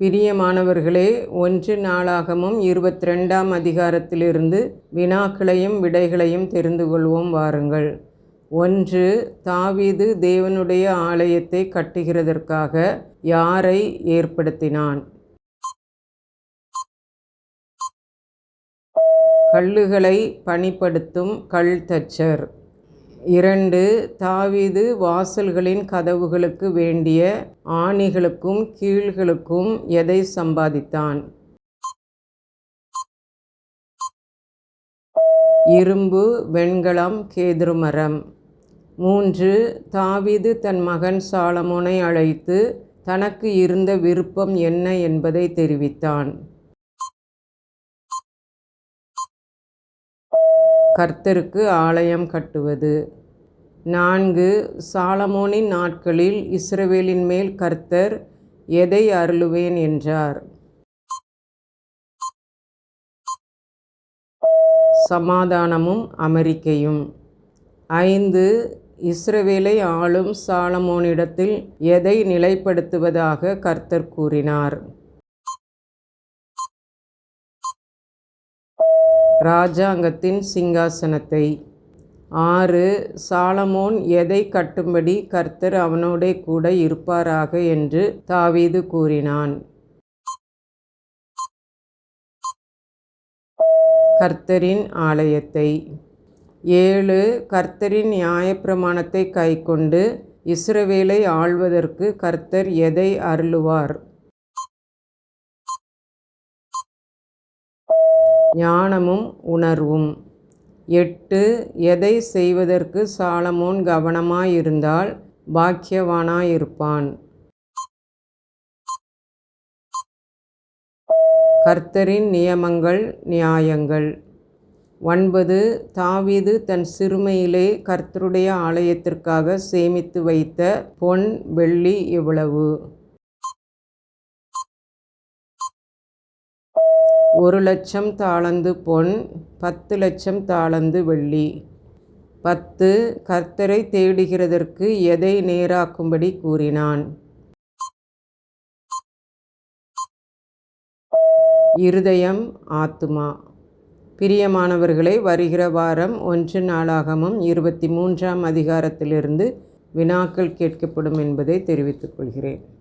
பிரியமானவர்களே ஒன்று நாளாகமும் இருபத்தி ரெண்டாம் அதிகாரத்திலிருந்து வினாக்களையும் விடைகளையும் தெரிந்து கொள்வோம் வாருங்கள். ஒன்று தாவீது தேவனுடைய ஆலயத்தை கட்டுகிறதற்காக யாரை ஏற்படுத்தினான்? கல்லுகளை பணிப்படுத்தும் கல் தச்சர் இரண்டு தாவீது வாசல்களின் கதவுகளுக்கு வேண்டிய ஆணிகளுக்கும் கீழ்களுக்கும் எதை சம்பாதித்தான்? இரும்பு வெண்கலம் கேதுருமரம். மூன்று தாவீது தன் மகன் சாலமோனை அழைத்து தனக்கு இருந்த விருப்பம் என்ன என்பதை தெரிவித்தான். கர்த்தருக்கு ஆலயம் கட்டுவது. நான்கு சாலமோனின் நாட்களில் இஸ்ரவேலின் மேல் கர்த்தர் எதை அருளுவேன் என்றார்? சமாதானமும் அமெரிக்கையும். ஐந்து இஸ்ரவேலை ஆளும் சாலமோனிடத்தில் எதை நிலைப்படுத்துவதாக கர்த்தர் கூறினார்? ராஜாங்கத்தின் சிங்காசனத்தை. ஆறு சாலமோன் எதை கட்டும்படி கர்த்தர் அவனோடே கூட இருப்பாராக என்று தாவீது கூறினான். கர்த்தரின் ஆலயத்தை. ஏழு கர்த்தரின் நியாயப்பிரமாணத்தை கைக்கொண்டு இஸ்ரவேலை ஆள்வதற்கு கர்த்தர் எதை அருளுவார்? ஞானமும் உணர்வும். எட்டு எதை செய்வதற்கு சாலமோன் கவனமாயிருந்தால் பாக்கியவானாயிருப்பான். கர்த்தரின் நியமங்கள் நியாயங்கள். ஒன்பது தாவீது தன் சிறுமையிலே கர்த்தருடைய ஆலயத்திற்காக சேமித்து வைத்த பொன் வெள்ளி எவ்வளவு ஒரு லட்சம் தாளந்து பொன் பத்து லட்சம் தாளந்து வெள்ளி. பத்து கர்த்தரை தேடுகிறதற்கு எதை நேராக்கும்படி கூறினான்? இருதயம் ஆத்துமா. பிரியமானவர்களை வருகிற வாரம் ஒன்று நாளாகமும் இருபத்தி மூன்றாம் அதிகாரத்திலிருந்து வினாக்கள் கேட்கப்படும் என்பதை தெரிவித்துக் கொள்கிறேன்.